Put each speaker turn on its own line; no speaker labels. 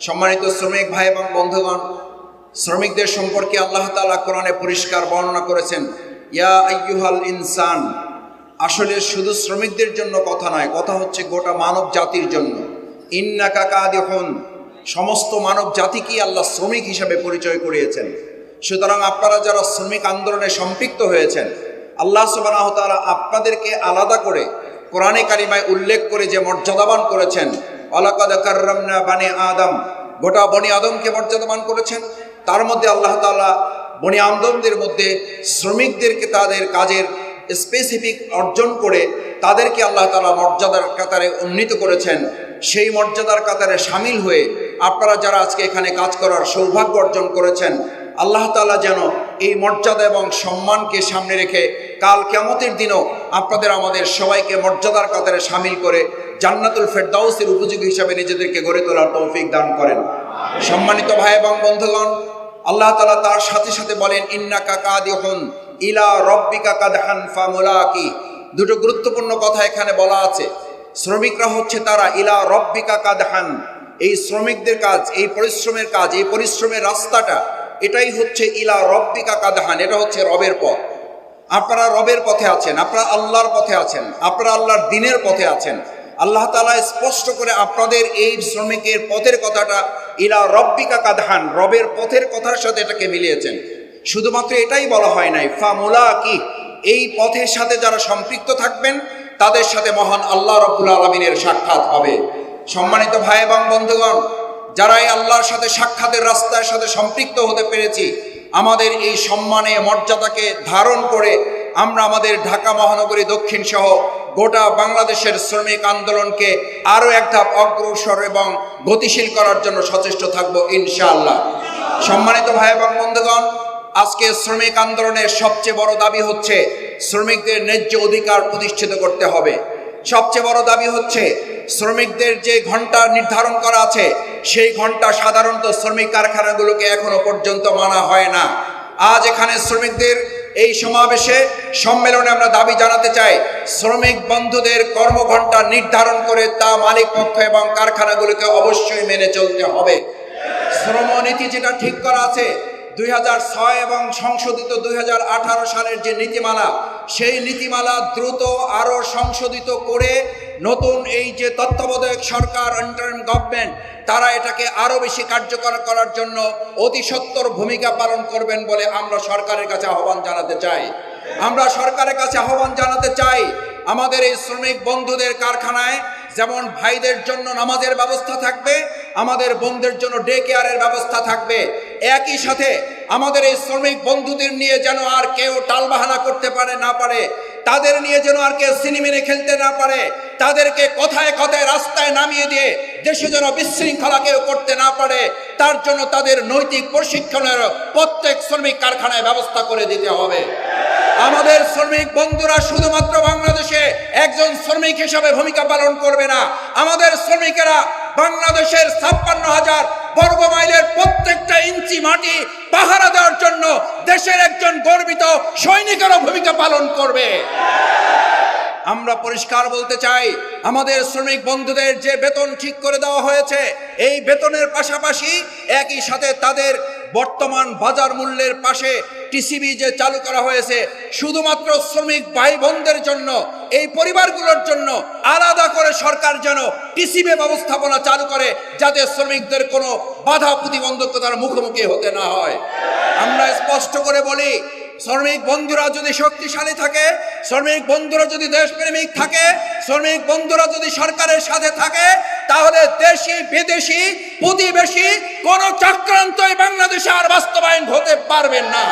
সম্মানিত শ্রমিক ভাই এবং বন্ধুগণ, শ্রমিকদের সম্পর্কে আল্লাহ তাআলা কোরআনে পরিষ্কার বর্ণনা করেছেন, ইয়া আইয়ুহাল ইনসান, আসলে শুধু শ্রমিকদের জন্য কথা নয়, কথা হচ্ছে গোটা মানব জাতির জন্য। ইন্না কাকা দেখুন সমস্ত মানব জাতিকেই আল্লাহ শ্রমিক হিসাবে পরিচয় করিয়েছেন। সুতরাং আপনারা যারা শ্রমিক আন্দোলনে সম্পৃক্ত হয়েছেন, আল্লাহ সুবাহ তাআলা আপনাদেরকে আলাদা করে কোরআনে কারিমায় উল্লেখ করে যে মর্যাদাবান করেছেন অলাকাদ কার্রামনা বানে আদম। গোটা বনি আদমকে মর্যাদাবান করেছেন। তার মধ্যে আল্লাহ তাআলা বনি আদমদের মধ্যে শ্রমিকদেরকে তাদের কাজের স্পেসিফিক অর্জন করে তাদেরকে আল্লাহ তাআলা মর্যাদার কাতারে উন্নীত করেছেন। সেই মর্যাদার কাতারে সামিল হয়ে আপনারা যারা আজকে এখানে কাজ করার সৌভাগ্য অর্জন করেছেন, আল্লাহ তাআলা যেন এই মর্যাদা এবং সম্মানকে সামনে রেখে কাল কেমতের দিনও আপনাদের আমাদের সবাইকে মর্যাদার কাতারে সামিল করে জান্নাতুল ফেরদাউসের উপযোগী হিসাবে নিজেদেরকে গড়ে তোলার তৌফিক দান করেন। সম্মানিত ভাই এবং বন্ধুগণ, আল্লাহ তালা তার সাথে সাথে বলেন, ইন্নাকা কাদিহুন ইলা রব্বিকা কাদহান ফামুলাকি। দুটো গুরুত্বপূর্ণ কথা এখানে বলা আছে। শ্রমিকরা হচ্ছে তারা ইলা রব্বিকা কাদহান। এই শ্রমিকদের কাজ, এই পরিশ্রমের কাজ, এই পরিশ্রমের রাস্তাটা, এটাই হচ্ছে ইলা রব্বিকা কাদহান, এটা হচ্ছে রবের পথ। আপনারা রবের পথে আছেন, আপনারা আল্লাহর পথে আছেন, আপনারা আল্লাহর দিনের পথে আছেন। আল্লাহ তাআলা স্পষ্ট করে আপনাদের এই শ্রমিকের পথের কথাটা ইলা রব্বিকা কাদহান, রবের পথের কথার সাথে এটাকে মিলিয়েছেন। শুধুমাত্র এটাই বলা হয় নাই ফা ফামুলা কি এই পথের সাথে যারা সম্পৃক্ত থাকবেন, তাদের সাথে মহান আল্লাহ রব্বুল আলমিনের সাক্ষাৎ হবে। সম্মানিত ভাই এবং বন্ধুগণ যারা এই আল্লাহর সাথে সাক্ষাতের রাস্তার সাথে সম্পৃক্ত হতে পেরেছি, আমাদের এই সম্মানে মর্যাদাকে ধারণ করে আমরা আমাদের ঢাকা মহানগরী দক্ষিণ সহ গোটা বাংলাদেশের শ্রমিক আন্দোলনকে আরও এক ধাপ অগ্রসর এবং গতিশীল করার জন্য সচেষ্ট থাকব ইনশাআল্লাহ। সম্মানিত ভাই এবং বন্ধুগণ, আজকে শ্রমিক আন্দোলনের সবচেয়ে বড় দাবি হচ্ছে শ্রমিকদের ন্যায্য অধিকার প্রতিষ্ঠিত করতে হবে। সবচেয়ে বড় দাবি হচ্ছে শ্রমিকদের যে ঘণ্টা নির্ধারণ করা আছে, সেই ঘণ্টা সাধারণত শ্রমিক কারখানাগুলোকে এখনও পর্যন্ত মানা হয় না। আজ এখানে শ্রমিকদের এই সমাবেশে সম্মেলনে আমরা দাবি জানাতে চাই, শ্রমিক বন্ধুদের কর্মঘণ্টা নির্ধারণ করে তা মালিক পক্ষ এবং কারখানাগুলোকে অবশ্যই মেনে চলতে হবে। শ্রমনীতি যেটা ঠিক করা আছে, দুই এবং সংশোধিত দুই হাজার আঠারো সালের যে নীতিমালা, সেই নীতিমালা দ্রুত আরও সংশোধিত করে নতুন এই যে তত্ত্বাবধায়ক সরকার ইন্টারিম গভর্নমেন্ট তারা এটাকে আরও বেশি কার্যকর করার জন্য অতি সত্তর ভূমিকা পালন করবেন বলে আমরা সরকারের কাছে আহ্বান জানাতে চাই। আমরা সরকারের কাছে আহ্বান জানাতে চাই, আমাদের এই শ্রমিক বন্ধুদের কারখানায় যেমন ভাইদের জন্য নামাজের ব্যবস্থা থাকবে, আমাদের বোনদের জন্য ডে কেয়ারের ব্যবস্থা থাকবে। একই সাথে আমাদের এই শ্রমিক বন্ধুদের নিয়ে যেন আর কেউ টালবাহানা করতে পারে, না পারে, তাদের নিয়ে যেন আর কেউ সিনেমিনে খেলতে না পারে তাদেরকে কথায় কথায় রাস্তায় নামিয়ে দিয়ে দেশে যেন বিশৃঙ্খলা কেউ করতে না পারে, তার জন্য তাদের নৈতিক প্রশিক্ষণের প্রত্যেক শ্রমিক কারখানায় ব্যবস্থা করে দিতে হবে। আমাদের শ্রমিক বন্ধুরা শুধুমাত্র বাংলাদেশে একজন শ্রমিক হিসাবে ভূমিকা পালন করবে না, আমাদের শ্রমিকেরা বাংলাদেশের ছাপ্পান্ন হাজার বর্গ মাইলের প্রত্যেকটা ইঞ্চি মাটি পাহারা দেওয়ার জন্য দেশের একজন গর্বিত সৈনিকেরও ভূমিকা পালন করবে। আমরা পরিষ্কার বলতে চাই, আমাদের শ্রমিক বন্ধুদের যে বেতন ঠিক করে দেওয়া হয়েছে, এই বেতনের পাশাপাশি একই সাথে তাদের বর্তমান বাজার মূল্যের পাশে টিসিবি যে চালু করা হয়েছে, শুধুমাত্র শ্রমিক ভাই বোনদের জন্য, এই পরিবারগুলোর জন্য আলাদা করে সরকার যেন টিসিবি ব্যবস্থাপনা চালু করে, যাতে শ্রমিকদের কোনো বাধা প্রতিবন্ধকতার মুখোমুখি হতে না হয়। আমরা স্পষ্ট করে বলি শ্রমিক বন্ধুরা যদি শক্তিশালী থাকে, শ্রমিক বন্ধুরা যদি দেশপ্রেমিক থাকে, শ্রমিক বন্ধুরা যদি সরকারের সাথে থাকে, তাহলে দেশি, বিদেশি, প্রতিবেশী কোন চক্রান্তই বাংলাদেশে আর বাস্তবায়ন হতে পারবেন না।